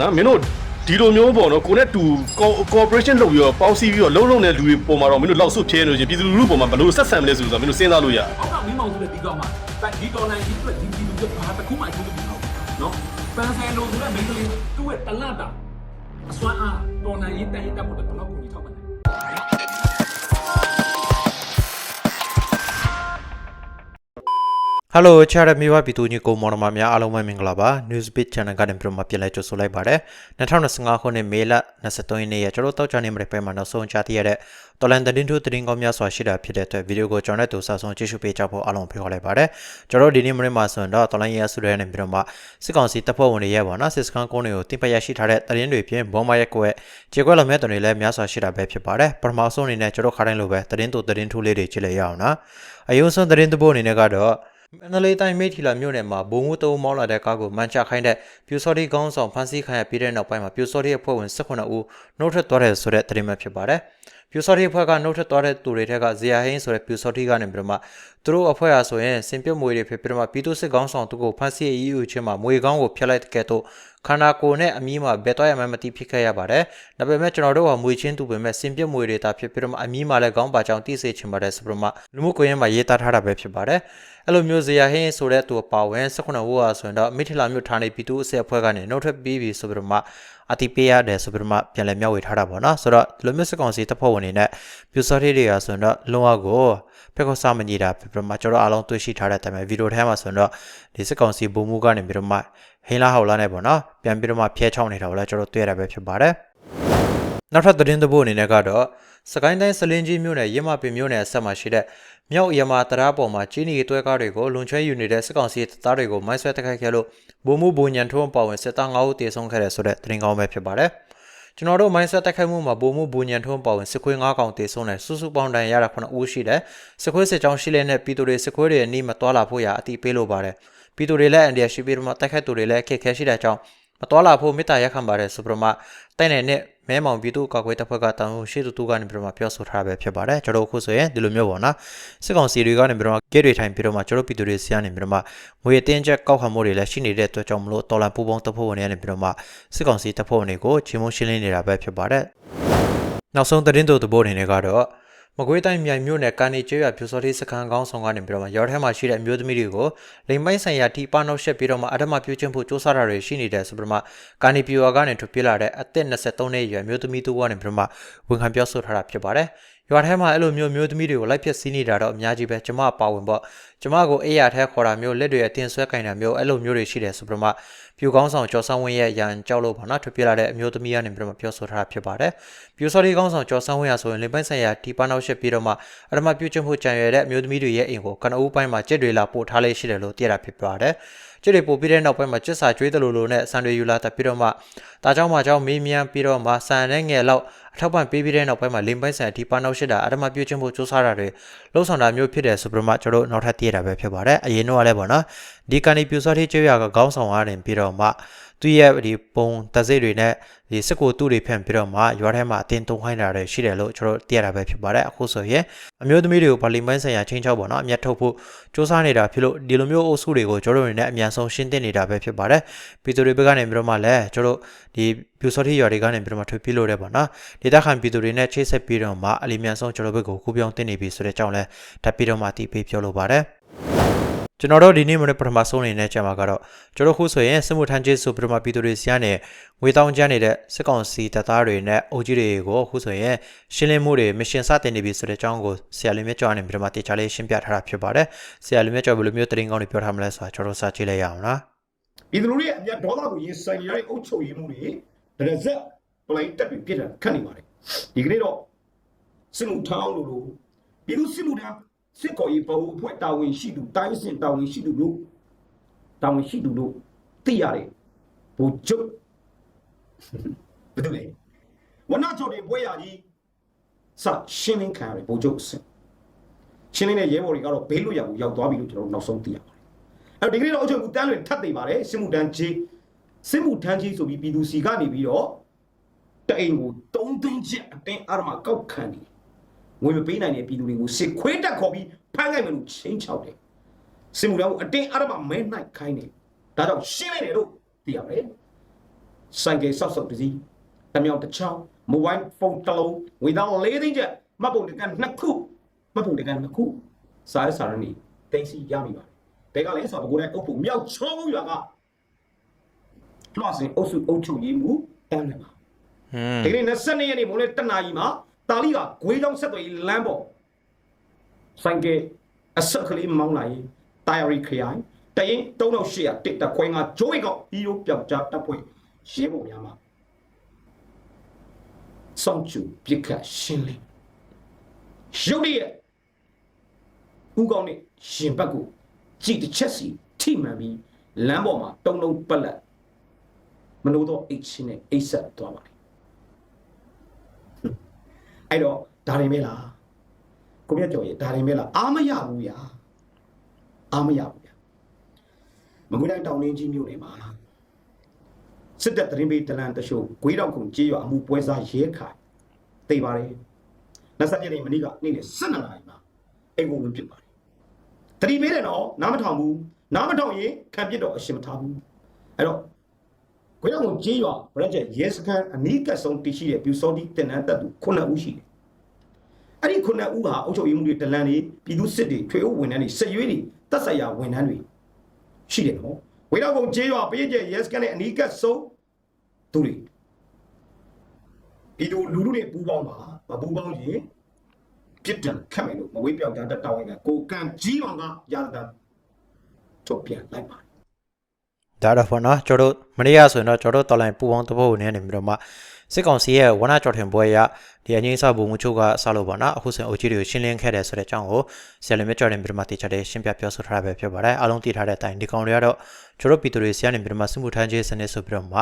နော်မင်းတို့ဒီလိုမျိုးပေါ့နော်ကိုနဲ့တူ cooperation လုပ်ပြီးတော့ပေါင်းစည်းပြီးတော့လုံးလုံးတဲ့လူတွေပုံမှာတော့မင်းတို့လောက်ဆုတ်ဖြဲနေလို့ချင်းပြည်သူလူထုပုံမှာဘယ်လိုဆက်ဆံမလဲဆိုတော့မင်းတို့စဉ်းစားလို့ရအောက်ကမင်းမောင်ဆိုတဲ့ဒီကောင်မှာဒီတော်နိုင်ကြီးအတွက်ဒီဒီလူကဘာတစ်ခုမှအကျိုးမပြုတော့ဘူးနော်ပန်းဆယ်လိုဆိုတဲ့မိန်းကလေးသူ့ရဲ့တလတ်တာအစွမ်းအားတော်နိုင်ရေးတန်ရေးတက်ဖို့ဘယ်လောက်ကို ဟယ်လိုချာရမီဝပီတူညီကိုမော်နမများအားလုံးပဲမင်္ဂလာပါ Newsbeat Channel ကနေပြန်မှပြန်လဲကြိုဆိုလိုက်ပါတယ်2025ခုနှစ်မေလ23ရက်နေ့ရကျွန်တော်တောက်ချနေမှာပဲမှာနောက်ဆုံးကြားသိရတဲ့တော်လန်သတင်းထုတ်သတင်းကောင်းများစွာရှိတာဖြစ်တဲ့အတွက်ဗီဒီယိုကိုကျွန်တော်တို့စာဆုံးကြည့်ရှုပေးကြဖို့အားလုံးဖိတ်ခေါ်လိုက်ပါတယ်ကျွန်တော်ဒီနေ့မနေ့မှာဆိုရင်တော့တော်လန်ရဲဆူရဲနေပြီးတော့မှစစ်ကောင်စီတပ်ဖွဲ့ဝင်တွေရဲ့ပေါ့နော်စစ်စခန်းကုန်းတွေကိုတင်ပရရှိထားတဲ့သတင်းတွေဖြင့်ဘောမရက်ကွက်ခြေခွက်လုံးမဲ့တုံတွေလည်းများစွာရှိတာပဲဖြစ်ပါတယ်ပထမဆုံးအနေနဲ့ကျွန်တော်ခါတိုင်းလိုပဲသတင်းတို့သတင်းထုတ်လေးတွေကြည့်လိုက်ရအောင်နော်အယုံဆုံးသတင်းတပုတ်အနေနဲ့ကတော့ မန္တလေးတိုင်းမိထီလာမြို့နယ်မှာဘုံမှုတုံးမောင်းလာတဲ့ကားကိုမန်ချခိုင်းတဲ့ပြူစော်ဒီကောင်းဆောင်ဖမ်းဆီးခံရပြီးတဲ့နောက်ပိုင်းမှာပြူစော်ဒီအဖွဲ့ဝင်18ဦးနှုတ်ထွက်သွားတယ်ဆိုတဲ့သတင်းမှဖြစ်ပါတယ်။ပြူစော်ဒီအဖွဲ့ကနှုတ်ထွက်သွားတဲ့သူတွေထက်ကဇေယဟင်းဆိုတဲ့ပြူစော်ဒီကနေပြီးတော့မှ သူတို့အဖွဲ့အားဆိုရင်စင်ပြတ်မွေတွေဖြစ်ပြီးတော့မှပြည်သူစစ်ကောင်းဆောင်သူကိုဖမ်းဆီးအရေးယူခြင်းမှာမွေကောင်းကိုဖျက်လိုက်တဲ့ကဲ့သို့ခန္ဓာကိုယ်နဲ့အမီးမှာဘယ်တော့ရမှမသိဖြစ်ခဲ့ရပါတယ်။ဒါပေမဲ့ကျွန်တော်တို့ကမွေချင်းသူပဲမဲ့စင်ပြတ်မွေတွေတာဖြစ်ပြီးတော့မှအမီးမှာလည်းကောင်းပါကြောင်သိစေချင်ပါတယ်ဆိုပြီးတော့မှလူမှုကွန်ရက်မှာရေးသားထားတာပဲဖြစ်ပါတယ်။အဲ့လိုမျိုးဇေယဟင်းဆိုတဲ့သူအပါဝင်18ဝါဆိုရင်တော့မိထီလာမြို့ဌာနေပြည်သူ့အစက်အဖွဲ့ကနေနှုတ်ထွက်ပြီးပြီဆိုပြီးတော့မှအတိပေးရတယ်ဆိုပြီးတော့မှပြန်လည်မျှဝေထားတာပေါ့နော်ဆိုတော့ဒီလိုမျိုးစစ်ကောင်စီတပ်ဖွဲ့ဝင်တွေနဲ့ပြူစောတိတွေကဆိုရင်တော့လုံးဝကို ဖက်ခေါ်စားမညီတာဖြစ်ပြီးတော့မှကျွန်တော်အားလုံးတွေ့ရှိထားတဲ့အတိုင်းပဲဗီဒီယိုထဲမှာဆိုရင်တော့ဒီစစ်ကောင်စီဘုံမှုကနေပြီးတော့မှဟင်းလာဟောက်လာနေပေါ့နော်ပြန်ပြီးတော့မှဖျဲချောင်းနေတာကိုလည်းကျွန်တော်တွေ့ရတာပဲဖြစ်ပါတယ်နောက်ထပ်သတင်းသဘောအနေနဲ့ကတော့စကိုင်းတိုင်းစလင်းကြီးမြို့နယ်ရမပင်မြို့နယ်အဆက်မှာရှိတဲ့မြောက်ရမတရားပေါ်မှာကြီးနီတွဲကားတွေကိုလွန်ချဲယူနေတဲ့စစ်ကောင်စီတပ်သားတွေကိုမိုင်းဆွဲတိုက်ခိုက်ခဲ့လို့ဗိုလ်မှူးဘုံညံထုံးပါဝင်စစ်သား9ဦးတေဆုံးခဲ့တယ်ဆိုတဲ့သတင်းကောင်းပဲဖြစ်ပါတယ်။ ကျွန်တော်တို့မိုင်းဆွဲတိုက်ခိုက်မှုမှာဗိုလ်မှူးဘုံညံထုံးပါဝင်စစ်ခွေး9កောင်တေဆုံးတယ်စုစုပေါင်းတန်ရတာ9ဦးရှိတယ်။စစ်ခွေးစစ်ကြောင်းရှိလဲနဲ့ပြည်သူတွေစစ်ခွေးတွေအနီးမတွာလာဖို့ရာအတိပေးလိုပါတယ်။ပြည်သူတွေလည်းအန်ဒီယာရှိပြီးတော့မှတိုက်ခိုက်သူတွေလည်းအခက်ခဲရှိတဲ့အကြောင်းမတော်လာဖို့မေတ္တာရက်ခံပါတယ်ဆိုပြီးတော့မှတိုက်နယ်နဲ့ မဲမောင်ပြည်သူ့ကာကွယ်တပ်ဖွဲ့ကတောင်းရှိသူသူကနေပြီးတော့မှပြောဆိုထားတာပဲဖြစ်ပါတယ်ကျွန်တော်တို့အခုဆိုရင်ဒီလိုမျိုးပေါ့နော်စစ်ကောင်စီတွေကနေပြီးတော့မှဂိတ်တွေထိုင်ပြီးတော့မှကျွန်တော်ပြည်သူတွေစီကနေပြီးတော့မှငွေအတင်းချက်ကောက်ခံမှုတွေလည်းရှိနေတဲ့အတွက်ကြောင့်မလို့တော်လန်ပူပေါင်းတပ်ဖွဲ့ဝင်တွေကနေပြီးတော့မှစစ်ကောင်စီတပ်ဖွဲ့ဝင်တွေကိုချင်းမုံရှင်းလင်းနေတာပဲဖြစ်ပါတယ်နောက်ဆုံးသတင်းတို့သဘောအနေနဲ့ကတော့ မကွေးတိုင်းမြိုင်မြို့နယ်ကန်နေကျွရပြူစောတိစခန်းကောင်းဆောင်ကနေပြီးတော့မှရော်ထဲမှာရှိတဲ့အမျိုးသမီးတွေကိုလိမ်မိုင်းဆိုင်ရာတီပါနှောက်ရှက်ပြီးတော့မှအဓမ္မပြုချင်းဖို့စ조사တာတွေရှိနေတယ်ဆိုပြီးတော့မှကန်နေပြူဝါကနေထွက်ပြေးလာတဲ့အသက်23နှစ်အရွယ်မျိုးသမီးတူကနေပြီးတော့မှဝန်ခံပြောဆိုထားတာဖြစ်ပါတယ် ရွာထဲမှာအဲ့လိုမျိုးမျိုးသမီးတွေကိုလိုက်ဖြတ်စီးနေတာတော့အများကြီးပဲကျမပါဝင်ပေါ့ကျမကိုအေးရထဲခေါ်တာမျိုးလက်တွေအတင်ဆွဲကင်တာမျိုးအဲ့လိုမျိုးတွေရှိတယ်ဆိုပြီးတော့မှပြူကောင်းဆောင်ကျော်ဆောင်ဝင်းရဲ့ရန်ကြောက်လို့ပေါ့နော်ထွက်ပြေးလာတဲ့အမျိုးသမီးကနေပြီးတော့မှပြောဆိုထားတာဖြစ်ပါတယ်ပြူစော်ဒီကောင်းဆောင်ကျော်ဆောင်ဝင်းရဆိုရင်လင်ပိုင်းဆိုင်ရာဒီပါနောက်ရှက်ပြီးတော့မှအဓမ္မပြုချင်းဖို့ကြံရွယ်တဲ့အမျိုးသမီးတွေရဲ့အိမ်ကိုကနအူးပိုင်းမှာကြက်တွေလာပို့ထားလေးရှိတယ်လို့သိရတာဖြစ်ပါတယ် ကျစ်တွေပို့ပြီးတဲ့နောက်ပိုင်းမှာကျစ်စာကျွေးတယ်လို့လို့နဲ့ဆန်တွေယူလာတက်ပြီးတော့မှဒါကြောင့်မှကြောင့်မေးမြန်းပြီးတော့မှဆန်နဲ့ငယ်လောက်အထောက်ပံ့ပေးပြီးတဲ့နောက်ပိုင်းမှာလင်ပိုင်းဆန်ဒီပါနောက်ရှိတာအဓမ္မပြုချင်းဖို့စူးစမ်းတာတွေလှုပ်ဆောင်တာမျိုးဖြစ်တယ်ဆိုပြီးတော့မှကျွန်တော်တို့နောက်ထပ်သိရတာပဲဖြစ်ပါတယ်အရင်တော့လည်းပေါ့နော်ဒီကန်ဒီပြူစောတိကျွေးရကခေါင်းဆောင်ရတယ်ပြီးတော့မှ သူရဲ့ဒီပုံတစိတွေနဲ့ဒီစကိုတူတွေဖြန့်ပြီးတော့မှရွာထဲမှာအတင်းတုံးခိုင်းတာတွေရှိတယ်လို့ကျွန်တော်သိရတာပဲဖြစ်ပါတယ်အခုဆိုရင်အမျိုးသမီးတွေကိုဗလီမိုင်းဆိုင်ရာချင်းချောက်ပေါ့နော်အမျက်ထုတ်ဖို့စူးစမ်းနေတာဖြစ်လို့ဒီလိုမျိုးအုပ်စုတွေကိုကျွန်တော်တို့အနေနဲ့အမြန်ဆုံးရှင်းသင့်နေတာပဲဖြစ်ပါတယ်ပြည်သူတွေဘက်ကနေပြီးတော့မှလည်းကျွန်တော်တို့ဒီပြူစောတိရွာတွေကနေပြီးတော့မှထွက်ပြေးလို့ရတယ်ပေါ့နော်ဒေတာခံပြည်သူတွေနဲ့ချိတ်ဆက်ပြီးတော့မှအလီမြန်ဆုံးကျွန်တော်ဘက်ကိုကူးပြောင်းတင်နေပြီဆိုတဲ့အကြောင်းလဲဓာတ်ပြီးတော့မှတီးပေးပြောလိုပါတယ် ကျွန်တော်တို့ဒီနေ့မနေ့ပထမဆုံးအနေနဲ့ကြာမှာကတော့ကျွန်တော်ခုဆိုရင်စစ်မှုထမ်းချင်းဆိုပြီးတော့မှပြည်သူတွေစီကနေငွေတောင်းကျန်းနေတဲ့စစ်ကောင်စီတပ်သားတွေနဲ့အုပ်ကြီးတွေကိုအခုဆိုရင်ရှင်းလင်းမှုတွေမရှင်စတင်နေပြီဆိုတဲ့အကြောင်းကိုဆရာလေးမြတ်ကျော်အနေနဲ့ပြီးတော့မှတေချာလေးရှင်းပြထားတာဖြစ်ပါတယ်ဆရာလေးမြတ်ကျော်ဘယ်လိုမျိုးတရင်ကောင်းတွေပြောထားမလဲဆိုတာကျွန်တော်စာကြည့်လိုက်ရအောင်နော်ပြည်သူလူထုရဲ့အမျက်ဒေါသကိုရင်ဆိုင်ရတဲ့အုပ်ချုပ်ရေးမှုတွေဒရဇက်ပလိုင်းတက်ပြီးပြစ်တာခတ်နေပါတယ်ဒီကနေ့တော့စစ်မှုထောင်းလို့လို့ပြည်သူစစ်မှုထမ်း စစ်ကော်ရေးဘဟုအဖွဲ့တာဝန်ရှိသူတိုင်းစင်တာဝန်ရှိသူတို့တာဝန်ရှိသူတို့သိရတယ်ဘိုလ်ချုပ်ဘယ်သူလဲဝနချုပ်တွေပွဲရကြီးစရှင်းလင်းခံရတယ်ဘိုလ်ချုပ်အဆင့်ရှင်းလင်းတဲ့ရဲဘော်တွေကတော့ဘေးလွတ်ရာကိုရောက်သွားပြီလို့ကျွန်တော်တို့နောက်ဆုံးသိရပါတယ်အဲ့တော့ဒီကနေ့တော့အချုပ်ကူတန်းလွင်ထပ်သိပါတယ်စစ်မှုတန်းကြီးစစ်မှုထမ်းကြီးဆိုပြီးပြည်သူစီကနေပြီးတော့တအိမ်ကို3သိန်းကျပ်အတင်းအာရမကောက်ခံနေ ငွေမပေးနိုင်တဲ့ပြည်သူတွေကိုစစ်ခွေးတက်ခေါ်ပြီးဖမ်းလိုက်မယ်လို့ချင်းချောက်တယ်စစ်မှုတန်းကိုအတင်းအာရမမဲနိုင်ခိုင်းတယ်ဒါကြောင့်ရှင်းလိုက်တယ်လို့သိရပါတယ်ဆိုင်ကယ်ဆောက်ဆောက်တစ်စီးတစ်မြောင်တစ်ချောင်းမိုဘိုင်းဖုန်းတစ်လုံးဝေသား၄သိန်းကျပ်မှတ်ပုံတကန်နှစ်ခုမှတ်ပုံတကန်နှစ်ခုစားရစာရဏီတင်စီရမိပါတယ်ဘယ်ကလဲဆိုတော့ဘကိုတဲ့အုပ်ဖို့မြောက်ချောင်းရွာကလွှတ်စင်အုပ်စုအုပ်ချုပ်ရေးမှုတန်းတယ်ပါဟွန်းဒီကနေ့22ရက်နေ့မိုးလေတနာကြီးမှာ တာလီကဂွေးချောင်းဆက်သွယ်ရေးလမ်းပေါ်ဆိုင်ကအဆက်ကလေးမောင်းလာရင်တာယာရီခရိုင်တရင်3800တစ်တခွဲငါဂျိုးဝေကောဟီရိုပြောက်ကြတပ်ဖွဲ့ရှင်းဖို့များမှာစောင့်ချူပြစ်ခတ်ရှင်းလင်းရုတ်တရက်ဦးကောင်းနဲ့ရှင်ဘက်ကိုကြည်တစ်ချက်စီထိမှန်ပြီးလမ်းပေါ်မှာတုံလုံးပက်လက်မလို့တော့အိတ်ချင်းနဲ့အိတ်ဆက်သွားပါတယ် အဲ့တော့ဒါတွေမဲလားကိုမြတ်ကျော်ရေဒါတွေမဲလားအားမရဘူးဗျာအားမရဘူးဗျာမကွေးတိုင်းတောင်ရင်းကြီးမြို့နယ်မှာစစ်တပ်တရင်ပေးတလန်တရှို့ဂွေးတော့ခုံကြေးရွာအမှုပွဲစားရဲခိုင်သိပါတယ်27ရက်နေ့မနေ့ကနေ့နဲ့12နာရီမှာအိမ်ကိုဝင်ပြစ်ပါတယ်တတိပေးတယ်နော်နားမထောင်ဘူးနားမထောင်ရင်ခံပြစ်တော့အရှင်မထားဘူးအဲ့တော့ ခွေးတော်ကိုကြေးရွာဗရက်ချက်ရဲစခန်းအနီးကပ်ဆုံးတည်ရှိတဲ့ပြူစောတိတင်နန်းတပ်သူ9ဦးရှိတယ်။အဲ့ဒီ9ဦးဟာအုပ်ချုပ်ရေးမှုတွေတလန်တွေပြည်သူစစ်တွေထွေအုပ်ဝန်ထမ်းတွေစစ်ရွေးတွေတပ်ဆိုင်ရာဝန်ထမ်းတွေရှိတယ်နော်။ဝေတော်ကုံကြေးရွာပြည်ကျရဲစခန်းနဲ့အနီးကပ်ဆုံးသူတွေပြည်သူလူလူတွေပူးပေါင်းပါမပူးပေါင်းရင်ပြစ်ဒဏ်ခတ်မယ်လို့မဝေးပြောက်ကြတဲ့တာဝန်ကကိုကံကြီးအောင်ကရတာထုတ်ပြန်လိုက်ပါ ဒါတော့ပေါ့နော်ကျွန်တော်တို့မနေ့ကဆိုရင်တော့ကျွန်တော်တို့တော်လိုင်းပူပေါင်းတပုတ်နေနေပြီးတော့မှစစ်ကောင်စီရဲ့ဝနကြော်ထင်ပွဲရ ဒီအငိမ့်စဘုံမှုချုပ်ကဆလို့ပေါ့နော်အခုဆိုရင် OG တွေကိုရှင်းလင်းခဲ့တယ်ဆိုတဲ့အကြောင်းကိုဆရာလင်မြတ်ကြော်တင်ပြီးတော့မှတေချာတယ်ရှင်းပြပြောဆိုထားတာပဲဖြစ်ပါတယ်အားလုံးသိထားတဲ့အတိုင်းဒီကောင်တွေကတော့ကျွန်တော်တို့ပြည်သူတွေဆရာနေပြီးတော့မှစစ်မှုထမ်းခြင်းစနစ်ဆိုပြီးတော့မှ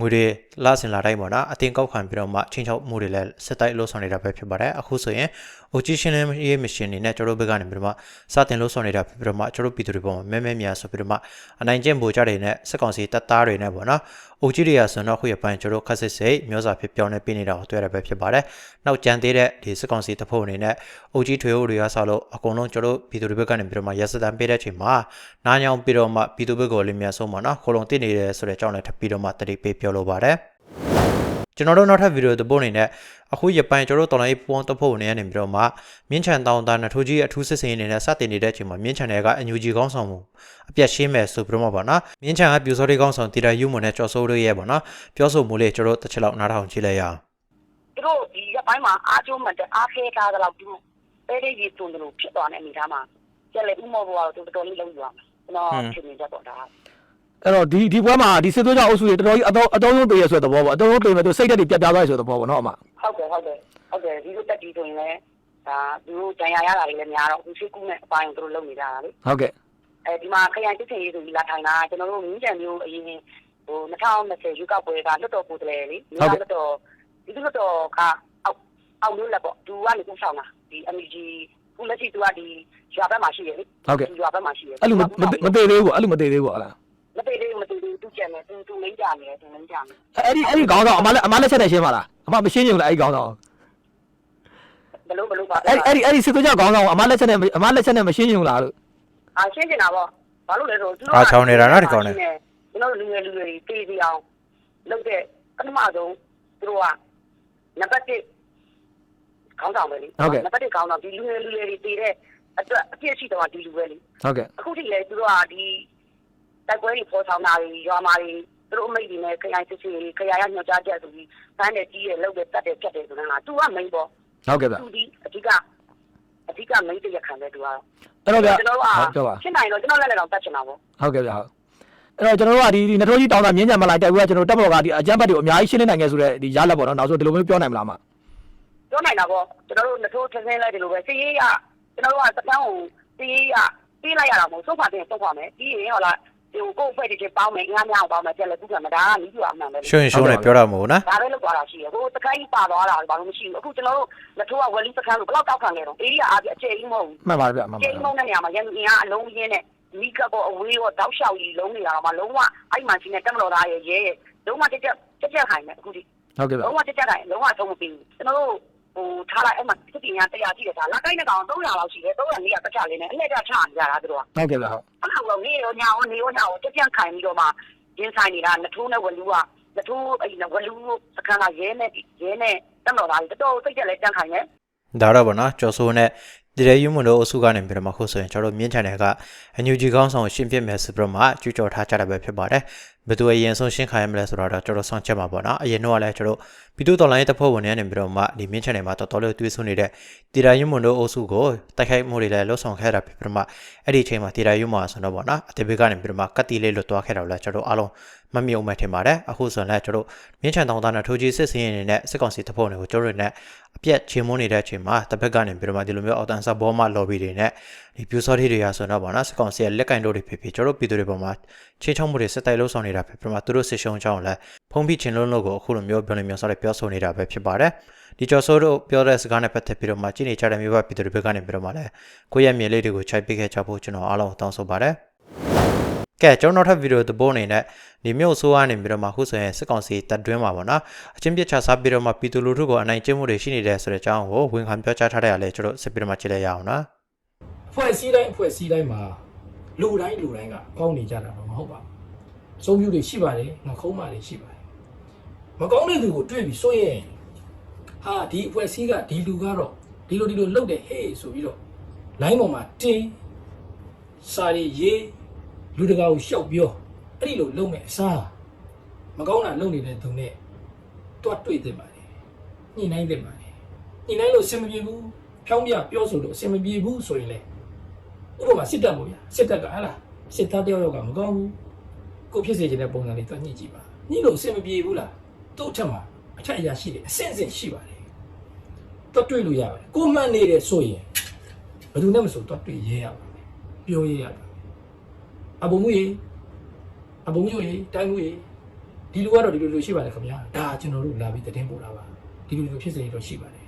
ငွေတွေလာစင်လာတိုင်းပေါ့နော်အတင်ကောက်ခံပြီးတော့မှချင်းချောက်မှုတွေလည်းစစ်တိုက်လို့ဆောင်နေတာပဲဖြစ်ပါတယ်အခုဆိုရင် OG ရှင်းလင်းရေးမရှင်နေနဲ့ကျွန်တော်တို့ဘက်ကနေပြီးတော့မှစတင်လို့ဆောင်နေတာဖြစ်ပြီးတော့မှကျွန်တော်တို့ပြည်သူတွေပေါ်မှာမဲမဲများဆိုပြီးတော့မှအနိုင်ကျင့်ဗိုလ်ကြတွေနဲ့စစ်ကောင်စီတပ်သားတွေနဲ့ပေါ့နော် OG တွေရဆိုတော့ခုရပိုင်းကျွန်တော်ခက်စစ်စိတ်မျိုးစာဖြစ်ပြောင်းနေပြနေတာကိုတွေ့ရတာပဲဖြစ်ပါတယ်နောက်ကြံသေးတဲ့ဒီစစ်ကောင်စီတပ်ဖွဲ့အနေနဲ့ OG ထွေအိုတွေကဆောက်လို့အကုန်လုံးကျွန်တော်ပြည်သူတွေဘက်ကနေပြီးတော့မှရက်စတန်ပေးတဲ့အချိန်မှာနားညောင်ပြီးတော့မှပြည်သူဘက်ကိုလည်းမြန်ဆုံးပါနော်ခိုလုံတည်နေတယ်ဆိုတဲ့အကြောင်းလည်းထပ်ပြီးတော့မှတတိပေးပြောလိုပါတယ်ကျွန်တော်တို့နောက်ထပ်ဗီဒီယိုတစ်ပုတ်အနေနဲ့အခုရပိုင်းကျွန်တော်တို့တော်လိုင်းပွန်းတစ်ဖုတ်အနေနဲ့ပြီးတော့မှမြင်းချန်တောင်တာနထိုးကြီးအထူးစစ်စင်အနေနဲ့စတင်နေတဲ့အချိန်မှာမြင်းချန်တွေကအန်ယူဂျီကောင်းဆောင်မှုအပြတ်ရှင်းမယ်ဆိုပြီးတော့မှပါနော်မြင်းချန်ကပြူစောတွေကောင်းဆောင်တီတာယူမွန်နဲ့ကြော်စိုးတို့ရဲ့ပါနော်ပြောဆိုမှုလေးကျွန်တော်တို့တစ်ချက်လောက်နားထောင်ကြည့်လိုက်ရအောင်သူ တို့ဒီရက်ပိုင်းမှာအားကျိုးမှတ်တဲ့အားခဲထားသလောက်သူပဲလေးကြီးတုံတယ်လို့ဖြစ်သွားတဲ့အနေထားမှာကျက်လေဥမောဘောကတော့သူတော်တော်လေးလုံးယူရမယ်ကျွန်တော်ဖြစ်နေတတ်တော့ဒါအဲ့တော့ဒီဒီပွဲမှာဒီစစ်သွေးကြောင့်အုပ်စုတွေတော်တော်ကြီးအတော့အတော့ဆုံးတည်ရဆိုတဲ့သဘောပေါ့အတော့ဆုံးတည်မဲ့သူစိတ်ဓာတ်တွေပြတ်ပြားသွားရဆိုတဲ့သဘောပေါ့နော်အမဟုတ်တယ်ဟုတ်တယ်ဟုတ်တယ်ဒီလိုတက်တီဆိုရင်လည်းဒါသူတို့တန်ရာရတာတွေလည်းများတော့သူရှိကူးနဲ့အပိုင်းသူတို့လုပ်နေကြတာလေဟုတ်ကဲ့အဲဒီမှာခရိုင်တစ်ချိန်ရေးဆိုပြီးလာထိုင်တာကျွန်တော်တို့မြင်းကြံမျိုးအရင်ဟို2020ရွေးကောက်ပွဲကလွတ်တော်ကိုယ်တည်းလေမြေလွတ်တော် ဒီလွတ်တော်ကအောက်အောက်လို့လက်ပေါ့သူကနေကိုဆောင်တာဒီ MEG ခုလက်ရှိသူကဒီရွာဘက်မှာရှိတယ်လေဟုတ်ကဲ့ရွာဘက်မှာရှိတယ်အဲ့လိုမမတည်သေးဘူးပေါ့အဲ့လိုမတည်သေးဘူးပေါ့ဟုတ်လားမတည်သေးဘူးမတည်သေးဘူးသူကျန်တယ်သူသူလိမ့်ကြနေတယ်သူလိမ့်ကြနေအဲ့ဒီအဲ့ဒီခေါင်းဆောင်အမလက်အမလက်ချက်နဲ့ရှင်းပါလားအမမရှင်းရင်လည်းအဲ့ဒီခေါင်းဆောင်ဘလို့ဘလို့ပါအဲ့ဒီအဲ့ဒီအဲ့ဒီစစ်သွေးကြောင့်ခေါင်းဆောင်အမလက်ချက်နဲ့အမလက်ချက်နဲ့မရှင်းရင်လားလို့အာရှင်းနေတာပေါ့ဘာလို့လဲဆိုသူအာချောင်းနေတာနော်ဒီကောင်နဲ့ကျွန်တော်လူငယ်လူငယ်တွေတည်စီအောင်လုပ်တဲ့ပထမဆုံးသူတို့က နံပါတ်1ခေါင်းဆောင်ပဲလေနံပါတ်1ခေါင်းဆောင်ဒီလူငယ်လူငယ်တွေတည်တဲ့အတွက်အပြည့်ရှိတော့ဒီလူပဲလေဟုတ်ကဲ့အခုထိလေသူတို့ကဒီတိုက်ပွဲတွေပေါ်ဆောင်တာတွေရွာမာတွေသူတို့အမိတ်တွေနဲ့ခရိုင်စစ်စစ်ခရိုင်ရညွှန်ကြားချက်ဆိုပြီးဘန်းနဲ့ကြီးရလောက်တဲ့တက်တယ်ဖြတ်တယ်ဆိုတော့သူကမိန်ပေါ့ဟုတ်ကဲ့ဗျသူဒီအဓိကအဓိကမိန်တရခံတယ်သူကတော့အဲ့တော့ဗျကျွန်တော်တို့ဟုတ်ပြောပါကရှင်းနိုင်တော့ကျွန်တော်လည်းလည်းတော့တတ်ချင်တာပေါ့ဟုတ်ကဲ့ဗျဟုတ် အဲ့တော့ကျွန်တော်တို့ကဒီဒီနထိုးကြီးတောင်းတာမြင်းကြံမလိုက်တိုက်ဘူးကကျွန်တော်တက်ဘော်ကဒီအကြမ်းဖက်တွေကိုအများကြီးရှင်းလင်းနိုင်ခဲ့ဆိုတဲ့ဒီရလက်ပေါ့နော်နောက်ဆုံးဒီလိုမျိုးပြောနိုင်မလားမပြောနိုင်တာပေါ့ကျွန်တော်တို့နှစ်ထိုးထင်းထင်းလိုက်တယ်လို့ပဲစီရေးရကျွန်တော်တို့ကစကန်းကိုစီရေးရပြီးလိုက်ရတာမဟုတ်စုံဖာတင်စုံဖာမယ်ပြီးရင်ဟောလားဒီကိုယ့်ဖွဲ့တစ်ပေါင်းမယ်ငါးများအောင်ပေါင်းမယ်ပြက်လက်ခုခံမှာဒါကနီးပြအမှန်ပဲရှုံရှုံနဲ့ပြောတာမဟုတ်နော်ဒါပဲလောက်သွားတာရှိတယ်ဟိုစကိုင်းပါသွားတာဘာလို့မရှိဘူးအခုကျွန်တော်တို့နှစ်ထိုးကဝယ်လီစကန်းလို့ဘယ်တော့တောက်ခံခဲ့တော့အေးရအားပြအကျယ်ကြီးမဟုတ်ဘူးမှန်ပါတယ်ဗျမှန်ပါကျတယ်ယ်ကြီးမဟုတ်တဲ့နေရာမှာရန်အင်အားအလုံးရင်း နဲ့မိကပ်ပေါ်အဝေးရောတောက်လျှောက်ကြီးလုံးနေတာမှာလုံးဝအဲ့မှချင်းနဲ့တက်မတော်သားရဲ့ရဲရဲ့လုံးဝတက်တက်တက်တက်ခိုင်တယ်အခုဒီဟုတ်ကဲ့ဗျလုံးဝတက်တက်တိုင်းလုံးဝဆုံးမပြီးဘူးကျွန်တော်တို့ဟိုထားလိုက်အဲ့မှာစစ်ပညာတရားရှိတယ်ဒါလက်ကိုင်းတဲ့ကောင်300လောက်ရှိတယ်300နေရတက်ချလေးနဲ့အလှည့်ကျချနေကြတာသူတို့ကဟုတ်ကဲ့ဗျဟုတ်အဲ့လိုတော့နေရောညာရောနေရောညာရောတက်တက်ခိုင်ပြီးတော့မှရင်းဆိုင်နေတာနထိုးနဲ့ဝလူကလက်ထိုးအဲ့ဝလူစခန်းကရဲနဲ့ရဲနဲ့တက်တော်သားကြီးတော်တော်စိတ်ကြက်လဲတန်းခိုင်နေဒါတော့ဗောနော်ကျော်စိုးနဲ့ ဒီရဲယူမွန်တို့အစုကနေပြီးတော့မှခုဆိုရင်ကျွန်တော်တို့မြင်းချန်တယ်ကအန်ယူဂျီကောင်းဆောင်ကိုရှင်းပြမယ်ဆိုပြီးတော့မှကြွကြော်ထားကြတာပဲဖြစ်ပါတယ် ဘယ်သူအရင်ဆုံးရှင်းခိုင်းရမလဲဆိုတော့ကျွန်တော်ဆောင်ချက်မှာပေါ့နော်အရင်တော့လည်းကျွန်တော်ပြည်သူတော်လိုင်းတပ်ဖွဲ့ဝင်တွေကနေပြီးတော့မှဒီမြင်းချန်တယ်မှာတော်တော်လေးတွေးဆွနေတဲ့တီရာယူမွန်တို့အစုကိုတိုက်ခိုက်မှုတွေလည်းလှုပ်ဆောင်ခဲ့တာဖြစ်ပြီးတော့မှအဲ့ဒီအချိန်မှာတီရာယူမွန်ဆိုတော့ပေါ့နော်အတေဘေကနေပြီးတော့မှကတ်တီလေးလွတ်သွားခဲ့တော့လဲကျွန်တော်အားလုံးမမြုံမဲ့ထင်ပါတယ်အခုဆိုရင်လည်းကျွန်တော်မြင်းချန်တောင်သားနဲ့ထိုးကြီးစစ်စင်းရင်းနဲ့စစ်ကောင်စီတပ်ဖွဲ့တွေကိုကျွန်တော်တို့နဲ့အပြက်ချေမွန်းနေတဲ့အချိန်မှာတစ်ဖက်ကနေပြီးတော့မှဒီလိုမျိုးအော်တန်ဆာဘောမလော်ဘီတွေနဲ့ဒီပြူစော်တွေတွေရဆိုတော့ပေါ့နော်စစ်ကောင်စီရဲ့လက်ကင်တို့တွေဖြစ်ဖြစ်ကျွန်တော်ပြည်သူတွေပေါ်မှာချင်းချောင်းမှုတွေစစ်တိုက်လှုပ်ဆောင်နေတာဖြစ်ပြီးတော့မှသူတို့စစ်ရှုံးကြောင်းလည်းဖုံးပြီးချင်းလုံးလို့ကိုအခုလိုမျိုးပြောနေမျိုးဆောက်ပြောဆိုနေတာပဲဖြစ်ပါတယ်ဒီကျော်စိုးတို့ပြောတဲ့စကားနဲ့ပတ်သက်ပြီးတော့မှကြည့်နေကြတဲ့မျိုးပါပြည်သူတွေဘက်ကနေပြီးတော့မှလည်းကိုယ့်ရဲ့မြေလေးတွေကိုခြိုက်ပစ်ခဲ့ကြဖို့ကျွန်တော်အားလုံးတောင်းဆိုပါတယ်ကဲကျွန်တော်နောက်ထပ်ဗီဒီယိုသဘောအနေနဲ့ဒီမြို့ဆိုးကနေပြီးတော့မှခုဆိုရင်စစ်ကောင်စီတပ်တွင်းမှာပေါ့နော်အချင်းပြစ်ချစားပြီးတော့မှပြည်သူလူထုကိုအနိုင်ကျင့်မှုတွေရှိနေတယ်ဆိုတဲ့အကြောင်းကိုဝန်ခံပြောကြားထားတဲ့အလဲကျွန်တော်စစ်ပြီးတော့မှကြည့်လိုက်ရအောင်နော်အ ဖွဲ့အစည်းတိုင်းအဖွဲ့အစည်းတိုင်းမှာလူတိုင်းလူတိုင်းကကောင်းနေကြတာတော့မဟုတ်ပါဘူးစုံပြူတွေရှိပါတယ်ငခုံးမာတွေရှိပါတယ်မကောင်းတဲ့သူကိုတွေ့ပြီးဆိုရင်ဟာဒီအဖွဲ့အစည်းကဒီလူကတော့ဒီလိုဒီလိုလုပ်တယ်ဟေးဆိုပြီးတော့ line ပေါ်မှာတင်းစာရီရေးလူတကာကိုရှောက်ပြောအဲ့ဒီလိုလုပ်မဲ့အစားမကောင်းတာလုပ်နေတဲ့သူနဲ့တွတ်တွေ့တင်ပါတယ်ညှိနှိုင်းတင်ပါတယ်ညှိနှိုင်းလို့အဆင်မပြေဘူးဖြောင်းပြပြောဆိုလို့အဆင်မပြေဘူးဆိုရင်လေ ဥပမာစစ်တပ်ပေါ့ဗျာစစ်တပ်ကဟာလားစစ်သားတယောက်ယောက်ကမကောင်းဘူးကိုဖြစ်စေချင်တဲ့ပုံစံလေးတွညှိကြည့်ပါညှိလို့အဆင်မပြေဘူးလားသူ့အထက်မှာအထက်အရာရှိတယ်အဆင့်ဆင့်ရှိပါတယ်တွတ်တွေ့လို့ရပါတယ်ကိုမှန်နေတယ်ဆိုရင်ဘယ်သူနဲ့မဆိုတော့တွေ့ရဲရပါမယ်ပြောရဲရပါမယ်အဘုံမူရေအဘုံမူရေတိုင်းမူရေဒီလူကတော့ဒီလိုလိုရှိပါတယ်ခင်ဗျာဒါကျွန်တော်တို့လာပြီးတင်ပို့တာပါဒီလိုလိုဖြစ်စေတော့ရှိပါတယ်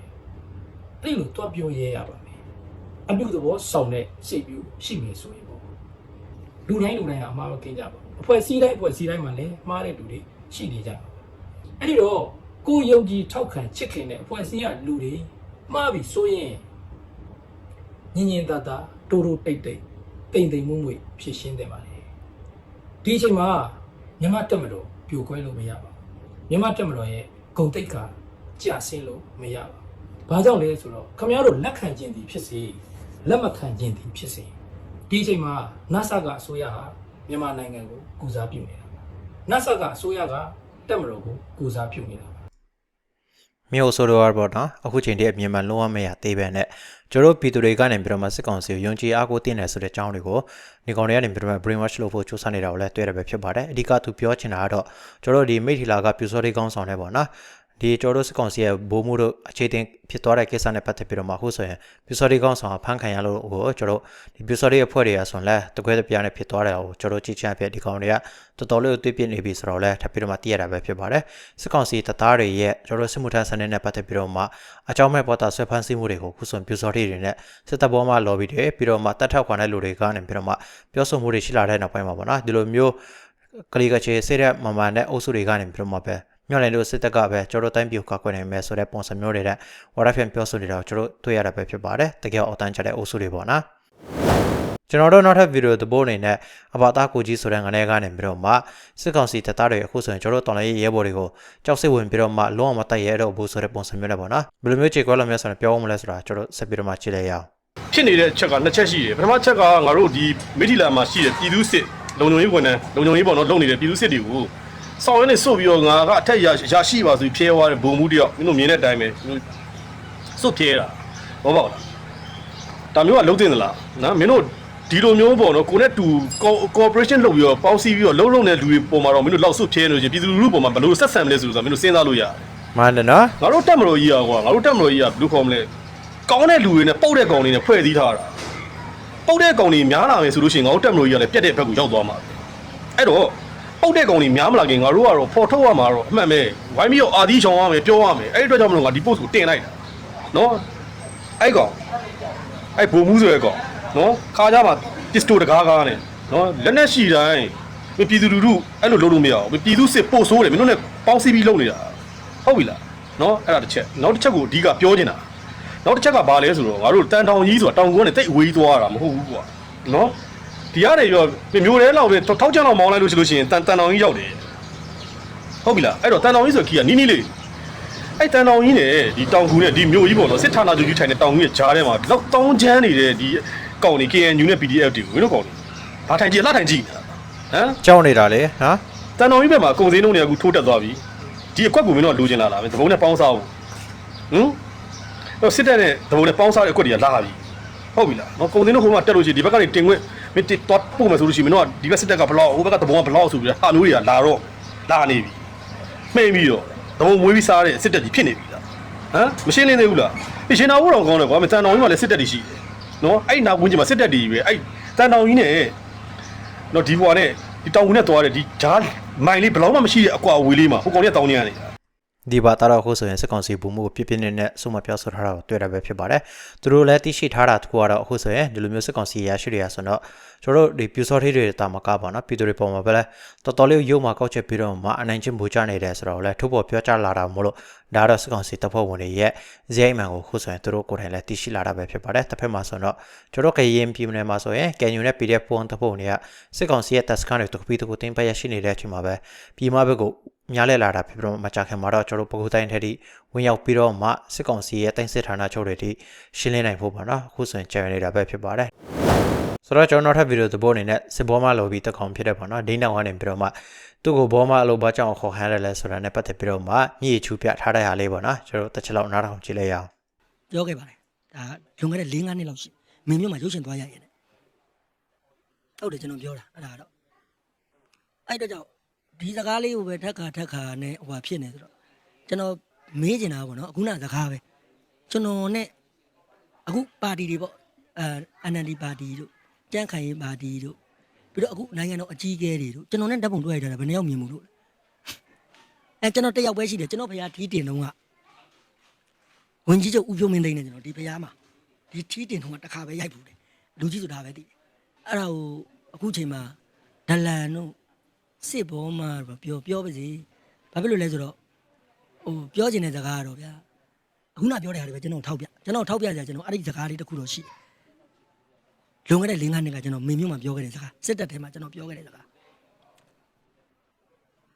အဲ့လိုတော့ပြောရဲရပါမယ် အပြုသဘောဆောင်တဲ့စိတ်ပြူရှိမယ်ဆိုရင်ပေါ့လူတိုင်းလူတိုင်းကအမှားမကင်းကြပါဘူးအဖွဲ့အစည်းတိုင်းအဖွဲ့အစည်းတိုင်းမှာလည်းမှားတဲ့လူတွေရှိနေကြပါအဲ့ဒီတော့ကိုယ်ယုံကြည်ထောက်ခံချစ်ခင်တဲ့အဖွဲ့အစည်းကလူတွေမှားပြီဆိုရင်ညင်ညင်သာသာတိုးတိုးတိတ်တိတ်တိမ်တိမ်မွမ့်မွေ့ဖြစ်ရှင်းတယ်ပါလေဒီအချိန်မှာမြမတက်မတော်ပြိုကွဲလို့မရပါဘူးမြမတက်မတော်ရဲ့ဂုံတိတ်ကကြာဆင်းလို့မရပါဘူးဘာကြောင့်လဲဆိုတော့ခမရတို့လက်ခံခြင်းသည်ဖြစ်စေ လက်မခံခြင်းသည်ဖြစ်စေဒီအချိန်မှာ NASA ကအစိုးရဟာမြန်မာနိုင်ငံကိုကူစားပြုနေတာပါ NASA ကအစိုးရကတက်မတော်ကိုကူစားပြုနေတာပါမြို့ဆိုတော့ပေါ့နော်အခုချိန်တည်းအမြင်မှလုံးဝမရသေးပဲနဲ့ကျတို့ပြည်သူတွေကနေပြီးတော့မှစစ်ကောင်စီကိုယုံကြည်အားကိုးတင်တယ်ဆိုတဲ့အကြောင်းတွေကိုဒီကောင်တွေကနေပြီးတော့မှ brain wash လုပ်ဖို့စူးစမ်းနေတာကိုလည်းတွေ့ရပဲဖြစ်ပါတယ်အဓိကသူပြောချင်တာကတော့ကျတို့ဒီမိထီလာကပြူစောလေးကောင်းဆောင်နေပေါ့နော် ဒီကျတို့စစ်ကောင်စီရဲ့ဘိုးမှုတို့အခြေတင်ဖြစ်သွားတဲ့ကိစ္စနဲ့ပတ်သက်ပြီးတော့မှအခုဆိုရင်ပြူစောလေးကောင်းဆောင်ဖမ်းခံရလို့ဟိုကျတို့ဒီပြူစောလေးအဖွဲ့တွေကဆိုရင်လည်းတကွဲတပြားနဲ့ဖြစ်သွားတယ်ဟိုကျတို့ကြည့်ချင်ဖြစ်ဒီကောင်တွေကတော်တော်လေးကိုတွေ့ပြနေပြီဆိုတော့လည်းထပ်ပြီးတော့မှသိရတာပဲဖြစ်ပါတယ်စစ်ကောင်စီတပ်သားတွေရဲ့ကျတို့စစ်မှုထမ်းစနစ်နဲ့ပတ်သက်ပြီးတော့မှအကြောင်းမဲ့ပေါ်တာဆွဲဖမ်းဆီးမှုတွေကိုခုဆိုပြူစောတွေတွေနဲ့စစ်တပ်ဘောမှလော်ဘီတွေပြီးတော့မှတတ်ထောက်ခံတဲ့လူတွေကနေပြီးတော့မှပြောဆိုမှုတွေရှိလာတဲ့နောက်ပိုင်းမှာပေါ့နော်ဒီလိုမျိုးကလီကချေဆေးတဲ့မမန်နဲ့အုပ်စုတွေကနေပြီးတော့မှပဲ မြော်လည်လို့စစ်တပ်ကပဲကျတို့တိုင်းပြူကောက်ကွယ်နိုင်မယ်ဆိုတဲ့ပုံစံမျိုးတွေနဲ့ဝါရဖန်ပြောဆိုနေတာကိုကျတို့တွေ့ရတာပဲဖြစ်ပါတယ်တကယ်အော်တန်းချတဲ့အုပ်စုတွေပေါ့နော်ကျွန်တော်တို့နောက်ထပ်ဗီဒီယိုသဘောအနေနဲ့အဘာသားကိုကြီးဆိုတဲ့ငနေကနေပြီးတော့မှစစ်ကောင်စီတပ်သားတွေအခုဆိုရင်ကျွန်တော်တို့တော်လိုင်းရေးရဲဘော်တွေကိုကြောက်စိတ်ဝင်ပြီးတော့မှလုံးဝမတိုက်ရဲတော့ဘူးဆိုတဲ့ပုံစံမျိုးနဲ့ပေါ့နော်ဘယ်လိုမျိုးခြေကွက်လို့မျိုးဆိုရင်ပြောအောင်မလဲဆိုတာကျွန်တော်ဆက်ပြီးတော့မှကြည့်လိုက်ရအောင်ဖြစ်နေတဲ့ချက်ကနှစ်ချက်ရှိတယ်ပထမချက်ကငါတို့ဒီမိထီလာမှာရှိတဲ့ပြည်သူစစ်လုံခြုံရေးဝန်ထမ်းလုံခြုံရေးပေါ်တော့လုပ်နေတဲ့ပြည်သူစစ်တွေကို ဆောင်ရင်းနဲ့စုပ်ပြီးတော့ငါကအထက်ရရရှိပါဆိုဖြဲသွားတဲ့ဘုံမှုတယောက်မင်းတို့မြင်တဲ့အတိုင်းပဲမင်းတို့စုပ်ဖြဲတာဘောပေါက်လားဒါမျိုးကလုံးတင်သလားနော်မင်းတို့ဒီလိုမျိုးပေါ့နော်ကိုနဲ့တူ cooperation လုပ်ပြီးတော့ပေါင်းစည်းပြီးတော့လုံးလုံးတဲ့လူတွေပုံမှာတော့မင်းတို့လောက်စုပ်ဖြဲနေလို့ချင်းပြည်သူလူထုပုံမှာဘယ်လိုဆက်ဆံမလဲဆိုတော့မင်းတို့စဉ်းစားလို့ရတယ် မှန်တယ်နော် ငါတို့တက်မလို့ကြီးอ่ะကွာငါတို့တက်မလို့ကြီးอ่ะဘယ်လိုခေါ်မလဲကောင်းတဲ့လူတွေနဲ့ပုတ်တဲ့ကောင်တွေနဲ့ဖွဲ့စည်းထားတာပုတ်တဲ့ကောင်တွေများလာမယ်ဆိုလို့ရှိရင်ငါတို့တက်မလို့ကြီးอ่ะလည်းပြက်တဲ့ဘက်ကိုရောက်သွားမှာအဲ့တော့ ပောက်တဲ့ကောင်တွေများမလာခင်ငါတို့ကတော့ဖော်ထုတ်ရမှာတော့အမှန်ပဲဝိုင်းပြီးတော့အာသီးချောင်းရမယ်ပြောရမယ်အဲ့ဒီအတွက်ကြောင့်မလို့ငါဒီ post ကိုတင်လိုက်တာနော်အဲ့ကောင်အဲ့ဘုံမှုဆိုရဲကောင်နော်ခါကြမှာ pistol တကားကားနဲ့နော်လက်နဲ့ရှီတိုင်းမပြည်သူလူထုအဲ့လိုလုပ်လို့မရအောင်မပြည်သူစစ်ပို့ဆိုးတယ်မင်းတို့နဲ့ပေါင်းစည်းပြီးလုပ်နေတာဟုတ်ပြီလားနော်အဲ့ဒါတစ်ချက်နောက်တစ်ချက်ကိုအဓိကပြောချင်တာနောက်တစ်ချက်ကဘာလဲဆိုတော့ငါတို့တန်ထောင်ကြီးဆိုတာတောင်ကုန်းနဲ့တိတ်အဝေးသွားတာမဟုတ်ဘူးကွာနော် ဒီကနေရောမျိုးတဲလောက်ပဲထောက်ချမ်းလောက်မောင်းလိုက်လို့ရှိလို့ရှိရင်တန်တန်တောင်ကြီးရောက်တယ်ဟုတ်ပြီလားအဲ့တော့တန်တောင်ကြီးဆိုခီးကနီးနီးလေးအဲ့တန်တောင်ကြီးနဲ့ဒီတောင်ကူနဲ့ဒီမြို့ကြီးပေါ့နော်စစ်ဌာနချုပ်ကြီးထိုင်တဲ့တောင်ကြီးရဲ့ကြားထဲမှာတော့တောင်းချမ်းနေတဲ့ဒီကောင်တွေ KNU နဲ့ PDF တွေဝင်းတို့ကောင်တွေဘာထိုင်ကြည့်လှထိုင်ကြည့်ဟမ်ကြောက်နေတာလေဟာတန်တော်ကြီးဘက်မှာအကုန်စင်းလုံးတွေကအခုထိုးတက်သွားပြီဒီအကွက်ကိုမင်းတို့ကလိုချင်လာတာပဲသဘုံနဲ့ပေါင်းစားဖို့ဟမ်တော့စစ်တပ်နဲ့သဘုံနဲ့ပေါင်းစားတဲ့အကွက်တွေကလာပြီဟုတ်ပြီလားနော်ကုန်စင်းတို့ဟိုမှာတက်လို့ရှိရင်ဒီဘက်ကနေတင်ခွင့် မင်းတစ်တော့ပို့မယ်ဆိုလို့ရှိရင်မင်းတို့ကဒီဘက်စစ်တပ်ကဘလောက်ဟိုဘက်ကသဘုံကဘလောက်ဆိုပြီးတော့ဟာမျိုးတွေကလာတော့လာနေပြီမှိန်ပြီးတော့သဘုံမွေးပြီးစားတဲ့စစ်တပ်ကြီးဖြစ်နေပြီလားဟမ်မရှင်းလင်းသေးဘူးလားဒီရှင်တော်ဘုတော်ကောင်းတယ်ကွာမတန်တော်ကြီးမှာလည်းစစ်တပ်တွေရှိတယ်နော်အဲ့နောက်ဝင်းကျင်မှာစစ်တပ်တွေကြီးပဲအဲ့တန်တော်ကြီးနဲ့နော်ဒီဘွားနဲ့ဒီတောင်ဝင်နဲ့သွားတယ်ဒီဂျားမိုင်လေးဘယ်လောက်မှမရှိတဲ့အကွာအဝေးလေးမှာဟိုကောင်နဲ့တောင်းနေရတယ် ဒီဘာတာတော့ခုဆိုရင်စစ်ကောင်စီဘူမှုကိုပြပြနေနဲ့စုမပြောဆိုထားတာကိုတွေ့ရပဲဖြစ်ပါတယ်သူတို့လည်းသိရှိထားတာတခုကတော့အခုဆိုရင်ဒီလိုမျိုးစစ်ကောင်စီရရှိတွေကဆိုတော့ကျွန်တော်တို့ဒီပြူစောထေးတွေတာမကပါနော်ပြည်သူတွေပုံမှာပဲလဲတော်တော်လေးရုံမှာကောက်ချက်ပြီးတော့မှအနိုင်ချင်းဘူချနေတယ်ဆိုတော့လဲထုတ်ပေါ်ပြောကြလာတာမို့လို့ဒါတော့စစ်ကောင်စီတပ်ဖွဲ့ဝင်တွေရဲ့ဇိုင်းမှန်ကိုခုဆိုရင်သူတို့ကိုယ်တိုင်လည်းသိရှိလာတာပဲဖြစ်ပါတယ်တစ်ဖက်မှာဆိုတော့ကျွန်တော်ကရင်ပြည်နယ်မှာဆိုရင်ကန်ယူနဲ့ PDF ပုံတပ်ဖွဲ့ဝင်တွေကစစ်ကောင်စီရဲ့တပ်စခန်းတွေတခုပြီးတခုတင်းပတ်ရရှိနေတဲ့အချိန်မှာပဲပြည်မဘက်ကို များလဲလာတာဖြစ်ပြီးတော့မကြခင်မှာတော့ကျွန်တော်တို့ပကုတိုင်းထက်ထိဝင်ရောက်ပြီးတော့မှစစ်ကောင်စီရဲ့တိုင်းစစ်ဌာနချုပ်တွေထိရှင်းလင်းနိုင်ဖို့ပါနော်အခုဆိုရင်ကြံနေတာပဲဖြစ်ပါတယ်ဆိုတော့ကျွန်တော်နောက်ထပ်ဗီဒီယိုသဘောအနေနဲ့စစ်ဘောမလိုပြီးတက်ကောင်ဖြစ်တဲ့ပေါ့နော်ဒိန်းတောင်ကနေပြီးတော့မှသူ့ကိုဘောမအလိုဘာကြောင့်ခေါ်ခိုင်းရလဲဆိုတာနဲ့ပတ်သက်ပြီးတော့မှမြေချူပြထားတဲ့ဟာလေးပေါ့နော်ကျွန်တော်တစ်ချက်လောက်နားထောင်ကြည့်လိုက်ရအောင်ပြောခဲ့ပါတယ်ဒါလွန်ခဲ့တဲ့၄-၅နှစ်လောက်ရှိမင်းမျိုးမှာရုပ်ရှင်သွားရရတယ်ဟုတ်တယ်ကျွန်တော်ပြောတာအဲ့ဒါတော့အဲ့တော့ကြောင့် ဒီစကားလေးကိုပဲထက်ခါထက်ခါနဲ့ဟိုဟာဖြစ်နေဆိုတော့ကျွန်တော်မေးချင်တာပေါ့နော်အခုနစကားပဲကျွန်တော်နဲ့အခုပါတီတွေပေါ့အဲ NLD ပါတီတို့ကြန့်ခိုင်ရေးပါတီတို့ပြီးတော့အခုနိုင်ငံတော်အကြီးအကဲတွေတို့ကျွန်တော်နဲ့ဓာတ်ပုံတွေ့ရတာဘယ်နှယောက်မြင်မှုလို့လဲအဲကျွန်တော်တစ်ယောက်ပဲရှိတယ်ကျွန်တော်ဖခင်ထီးတင်တော့ကဝင်ကြီးချုပ်ဦးပြုံးမင်းသိန်းနဲ့ကျွန်တော်ဒီဖရားမှာဒီထီးတင်ထုံးကတစ်ခါပဲရိုက်ဘူးတယ်လူကြီးဆိုတာပဲသိတယ်အဲ့ဒါကိုအခုချိန်မှာဒလန်တို့ စစ်ဘောမှာတော့ပြောပြောပါစေဘာဖြစ်လို့လဲဆိုတော့ဟိုပြောချင်တဲ့စကားကတော့ဗျာအခုနပြောတဲ့ဟာတွေပဲကျွန်တော်ထောက်ပြကျွန်တော်ထောက်ပြကြကျွန်တော်အဲ့ဒီစကားလေးတစ်ခုတော့ရှိတယ်လွန်ခဲ့တဲ့၄-၅နှစ်ကကျွန်တော်မင်းမျိုးမှာပြောခဲ့တဲ့စကားစစ်တပ်ထဲမှာကျွန်တော်ပြောခဲ့တဲ့စကား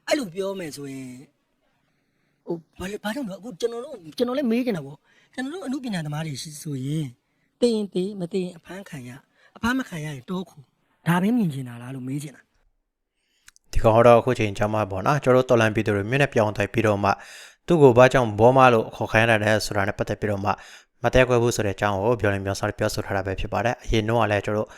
အဲ့လိုပြောမယ်ဆိုရင်ဟိုဘာလဲဘာကြောင့်လဲအခုကျွန်တော်တို့ကျွန်တော်လည်းမေးနေတာပေါ့ကျွန်တော်တို့အမှုပညာသမားတွေရှိဆိုရင်တင်ရင်တေးမတင်ရင်အဖမ်းခံရအဖမ်းမခံရရင်တောခုဒါပဲမြင်ချင်တာလားလို့မေးချင်တာ ဒီကောင်တော့အခုချိန်ချမ်းမှာပေါ့နော်ကျွန်တော်တို့တော်လန်ပြည်သူတွေမြင့်နဲ့ပြောင်းတိုင်းပြီးတော့မှသူ့ကိုဘာကြောင့်ဘောမလို့ခေါ်ခိုင်းရတယ်ဆိုတာနဲ့ပတ်သက်ပြီးတော့မှမတဲခွဲဘူးဆိုတဲ့အကြောင်းကိုပြောလင်းပြောစားပြောဆိုထားတာပဲဖြစ်ပါတယ်အရင်တော့ကလည်းကျွန်တော်တို့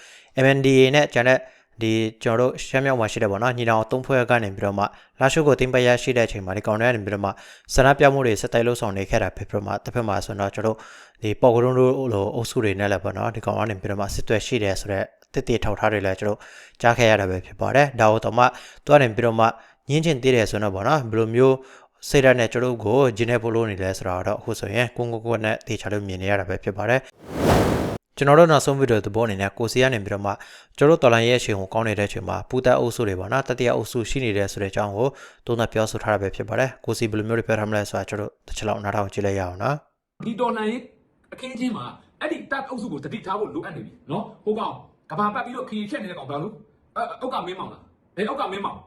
MNDA နဲ့ကျန်တဲ့ဒီကျွန်တော်တို့ရှမ်းမြောက်မှာရှိတဲ့ပေါ့နော်ညီနောင်သုံးဖွဲ့ကနေပြီးတော့မှလာရှုကိုတင်ပရရှိတဲ့အချိန်မှာဒီကောင်တွေကနေပြီးတော့မှစနပြမှုတွေစတိုက်လို့ဆောင်နေခဲ့တာဖြစ်ပြီးတော့မှတစ်ဖက်မှာဆိုတော့ကျွန်တော်တို့ဒီပေါ်ကရုံးတို့လိုအုပ်စုတွေနဲ့လည်းပေါ့နော်ဒီကောင်ကနေပြီးတော့မှစစ်သွဲရှိတယ်ဆိုတော့ တစ်တေထောက်ထားတွေလည်းကျွန်တော်ကြားခဲ့ရတာပဲဖြစ်ပါတယ်ဒါတော့တော့မှတွားနေပြီးတော့မှညင်းချင်းသေးတယ်ဆိုတော့ပေါ့နော်ဘယ်လိုမျိုးစိတ်ဓာတ်နဲ့ကျွန်တော်တို့ကိုဂျင်းနေဖို့လို့နေလဲဆိုတာတော့အခုဆိုရင်ကိုကိုကိုနဲ့တေချာလို့မြင်နေရတာပဲဖြစ်ပါတယ်ကျွန်တော်တို့နောက်ဆုံးဗီဒီယိုသဘောအနေနဲ့ကိုစီကနေပြီးတော့မှကျွန်တော်တို့တော်လိုင်းရဲ့အချိန်ကိုကောင်းနေတဲ့အချိန်မှာပူတက်အုပ်စုတွေပေါ့နော်တတိယအုပ်စုရှိနေတဲ့ဆိုတဲ့အကြောင်းကိုသုံးသပ်ပြောဆိုထားတာပဲဖြစ်ပါတယ်ကိုစီဘယ်လိုမျိုးတွေပြောထားမလဲဆိုတာကျွန်တော်တို့တစ်ချက်လောက်နားထောင်ကြည့်လိုက်ရအောင်နော်ဒီတော်လှန်ရေးအခင်းချင်းမှာအဲ့ဒီတပ်အုပ်စုကိုတတိထားဖို့လိုအပ်နေပြီနော်ဟိုကောင် ကဘာပတ်ပြီးတော့ခရီးချက်နေတဲ့ကောင်ဘာလို့အဲအောက်ကမင်းမောင်လားအဲအောက်ကမင်းမောင်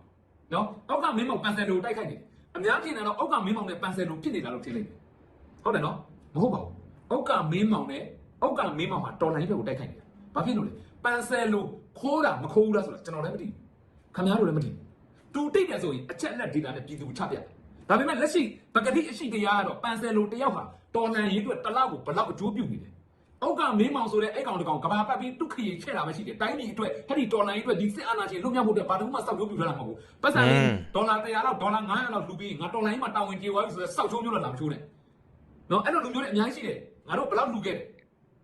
နော်အောက်ကမင်းမောင်ပန်ဆယ်လိုတိုက်ခိုက်နေတယ်အများကြီးနေတော့အောက်ကမင်းမောင်နဲ့ပန်ဆယ်လိုဖြစ်နေတာလို့ထင်လိုက်တယ်ဟုတ်တယ်နော်မဟုတ်ပါဘူးအောက်ကမင်းမောင်နဲ့အောက်ကမင်းမောင်ဟာတော်လှန်ရေးဘက်ကိုတိုက်ခိုက်နေတာဘာဖြစ်လို့လဲပန်ဆယ်လိုခိုးတာမခိုးဘူးလားဆိုတာကျွန်တော်လည်းမသိဘူးခင်ဗျားတို့လည်းမသိဘူးတူတိတ်တယ်ဆိုရင်အချက်လက်ဒေတာနဲ့ပြည်သူချပြတယ်ဒါပေမဲ့လက်ရှိပကတိအရှိတရားကတော့ပန်ဆယ်လိုတယောက်ဟာတော်လန်ရေးအတွက်တစ်လောက်ကိုဘလောက်အကျိုးပြုနေတယ်။ အောက်ကမင်းမောင်ဆိုတဲ့အဲ့ကောင်တကောင်ကဘာပတ်ပြီးတုခရီချဲ့တာပဲရှိတယ်။တိုင်းပြည်အတွက်ဟဲ့ဒီတော်လန်ရေးအတွက်ဒီစစ်အာဏာရှင်လွတ်မြောက်ဖို့အတွက်ဘာတစ်ခုမှစောက်ကျိုးပြုထားတာမဟုတ်ဘူး။ပတ်စံလေးဒေါ်လာ100လောက်ဒေါ်လာ900လောက်လူပြီးငါတော်လန်ရေးမှာတာဝန်ကျေသွားပြီဆိုတော့စောက်ချုံးမျိုးတော့လာမချိုးနဲ့။နော်အဲ့လိုလူမျိုးတွေအများကြီးရှိတယ်။ငါတို့ဘလောက်လူခဲ့တယ်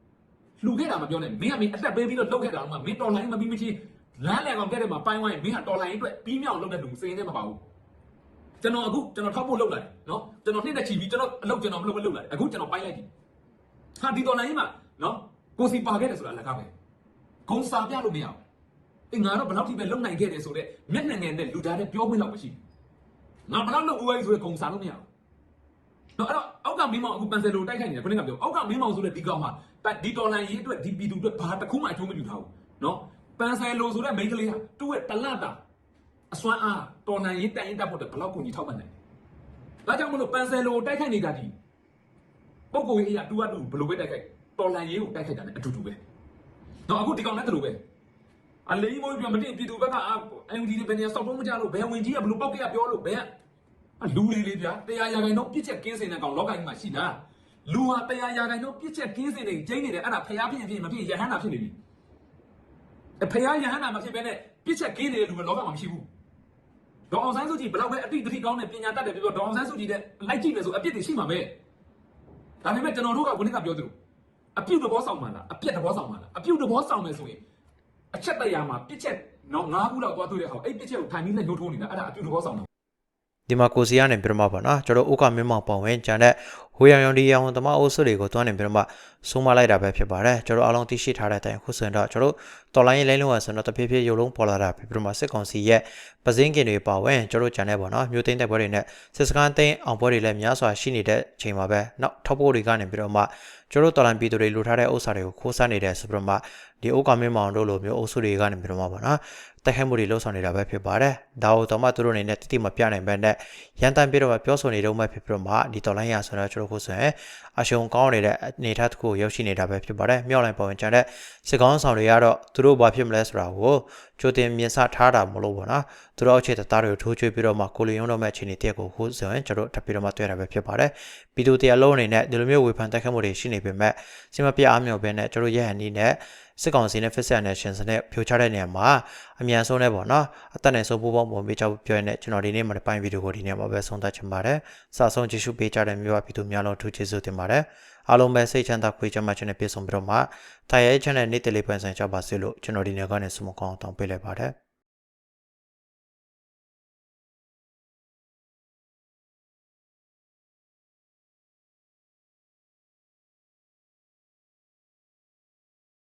။လူခဲ့တာမပြောနဲ့မင်းကမင်းအသက်ပေးပြီးတော့လုပ်ခဲ့တာတော့မင်းတော်လန်ရေးမပြီးမချင်းလမ်းလေကောင်ခဲ့တယ်မှာပိုင်းဝိုင်းမင်းဟာတော်လန်ရေးအတွက်ပြီးမြောက်လုပ်တဲ့လူစိန်နေမှာပါဘူး။ကျွန်တော်အခုကျွန်တော်ထောက်ဖို့လုပ်လာတယ်နော်ကျွန်တော်နှစ်နဲ့ချီပြီးကျွန်တော်အလုပ်ကျွန်တော်မလုပ်မလုပ်လာတယ်အခုကျွန်တော်ပိုင်းလိုက်ပြီဟာဒီတော်လိုင်းကြီးမှာ နော်ကိုစီပါခဲ့တယ်ဆိုတာလည်းကားပဲဂုံစာပြလို့မရဘူးအင်းငါတော့ဘယ်လောက်ထိပဲလုံနိုင်ခဲ့တယ်ဆိုတော့မျက်နှာငယ်နဲ့လူသားတဲ့ပြောခွင့်တော့မရှိဘူးငါဘယ်လောက်လုပ်ဦးဝဲဆိုတဲ့ဂုံစာလို့မရဘူးနော်အဲ့တော့အောက်ကမင်းမောင်အခုပန်ဆယ်လိုတိုက်ခိုက်နေတယ်ခொနည်းကပြောအောက်ကမင်းမောင်ဆိုတဲ့ဒီကောင်မှာဒီတော်လိုင်းရေးအတွက်ဒီပြည်သူအတွက်ဘာတစ်ခုမှအကျိုးမပြုထားဘူးနော်ပန်ဆယ်လိုဆိုတဲ့မိန်းကလေးဟာသူ့ရဲ့တလတ်တာအစွမ်းအားတော်နိုင်ရေးတန်ရင်တက်ဖို့အတွက်ဘယ်လောက်ကိုကြီးထောက်ပံ့နိုင်လဲဒါကြောင့်မလို့ပန်ဆယ်လိုတိုက်ခိုက်နေတာဒီပုံကိုကြီးအရာတူကတူဘယ်လိုပဲတိုက်ခိုက် တော်နိုင်ရေးကိုတိုက်ခိုက်တာ ਨੇ အတူတူပဲတော့အခုဒီကောင်လည်းတူပဲအလေးမိုးပြမတင်ပြည်သူဘက်ကအာ MD တွေဘယ်နေရာစောက်တော့မကြလို့ဘယ်ဝင်ကြီးကဘယ်လိုပောက်ကရပြောလို့ဘယ်ကအလူလေးလေးဗျာတရားရာခိုင်တော့ပြစ်ချက်ကင်းစင်တဲ့ကောင်လောကကြီးမှာရှိလားလူဟာတရားရာခိုင်တော့ပြစ်ချက်ကင်းစင်နေကျင်းနေတယ်အဲ့ဒါဖျားဖြစ်ဖြစ်မဖြစ်ရဟန္တာဖြစ်နေပြီအဖျားရဟန္တာမဖြစ်ဘဲနဲ့ပြစ်ချက်ကင်းနေတဲ့လူကလောကမှာမရှိဘူးဒေါအောင်ဆန်းစုကြည်ဘယ်တော့ပဲအတိတ်တတိကောင်းတဲ့ပညာတတ်တယ်ပြောဒေါအောင်ဆန်းစုကြည်တဲ့လိုက်ကြည့်မယ်ဆိုအပြစ်တွေရှိမှာပဲဒါပေမဲ့ကျွန်တော်တို့ကခုနကပြောသလို အပြုတ်တဘောဆောင်မှလားအပြက်တဘောဆောင်မှလားအပြုတ်တဘောဆောင်မယ်ဆိုရင်အချက်တရားမှာပြစ်ချက်တော့၅ခုလောက်သွားတွေ့တဲ့ဟောအဲ့ပြစ်ချက်ကိုထိုင်ပြီးလက်ညှိုးထိုးနေတာအဲ့ဒါအပြုတ်တဘောဆောင်တယ် ဒီမှာကိုစီကနေပြမပါနော်ကျွန်တော်ဥက္ကမင်းမောင်ပောင်ဝင်ဂျန်တဲ့ဟိုရောင်ရောင်ဒီရောင်သမားအုပ်စုတွေကိုတွန်းနေပြမဆုံးမလိုက်တာပဲဖြစ်ပါတယ်ကျွန်တော်အားလုံးသိရှိထားတဲ့အတိုင်းခုဆိုရင်တော့ကျွန်တော်တော်လိုင်းရေးလိမ့်လုံးဝဆိုတော့တဖြည်းဖြည်းရုပ်လုံးပေါ်လာတာပဲပြမစစ်ကောင်စီရဲ့ပစင်းကင်တွေပါဝင်ကျွန်တော်ဂျန်တဲ့ပေါ့နော်မြို့သိမ်းတဲ့ဘွဲတွေနဲ့စစ်စကန်သိမ်းအောင်ဘွဲတွေလည်းများစွာရှိနေတဲ့ချိန်မှာပဲနောက်ထောက်ပို့တွေကနေပြမကျွန်တော်တော်လိုင်းပြည်သူတွေလူထားတဲ့ဥစ္စာတွေကိုခိုးစားနေတဲ့ဆိုပြမဒီဥက္ကမင်းမောင်တို့လိုမျိုးအုပ်စုတွေကနေပြမပါနော် တိုက်ခိုက်မှုတွေလှုပ်ဆောင်နေတာပဲဖြစ်ပါတယ်။ဒါကိုတော့မှသူတို့အနေနဲ့တိတိမပြနိုင်ဘဲနဲ့ရန်တမ်းပြတော့ပြောဆိုနေတော့မှဖြစ်ပြီးတော့မှဒီတော်လိုင်းရဆိုတော့ကျွန်တော်ခုဆိုရင်အရှုံကောင်းနေတဲ့အနေအထားတစ်ခုကိုရောက်ရှိနေတာပဲဖြစ်ပါတယ်။မြောက်လိုင်းပေါ်ဝင်ကြတဲ့စစ်ကောင်းဆောင်တွေကတော့သူတို့ဘာဖြစ်မလဲဆိုတာကိုကြိုတင်မြင်ဆထားတာမလို့ပေါ့နော်။သူတို့အခြေတသားတွေကိုထိုးချွေးပြီးတော့မှကိုလီယုံတော့မဲ့အခြေအနေတရက်ကိုခုဆိုရင်ကျွန်တော်ထပ်ပြီးတော့မှတွေ့ရတာပဲဖြစ်ပါတယ်။ပြည်သူတရားလုံးအနေနဲ့ဒီလိုမျိုးဝေဖန်တိုက်ခတ်မှုတွေရှိနေပေမဲ့စီမပြအားမြော်ပဲနဲ့ကျွန်တော်ရဲ့ဟန်နီးနဲ့ စစ်ကောင်စီနဲ့ Fixed Nation စနဲ့ဖြိုချတဲ့နေရာမှာအမြန်ဆုံးနဲ့ပေါ့နော်အသက်နဲ့ဆုံးပူပေါင်းပုံပေးချပြောရတဲ့ကျွန်တော်ဒီနေ့မှာဒီပိုင်းဗီဒီယိုကိုဒီနေ့မှာပဲဆုံးသတ်ချင်ပါတယ်စာဆုံးကြည့်ရှုပေးကြတဲ့မျိုးပါပြည်သူများလုံးထူးကျေးဇူးတင်ပါတယ်အားလုံးပဲစိတ်ချမ်းသာခွေးချမ်းသာခြင်းနဲ့ပြည့်စုံပြီးတော့မှထိုင်ရဲချမ်းတဲ့နေ့တလေးပန်းဆိုင်ကြပါစေလို့ကျွန်တော်ဒီနေ့ကနေဆုမကောင်းတောင်းပေးလိုက်ပါတယ်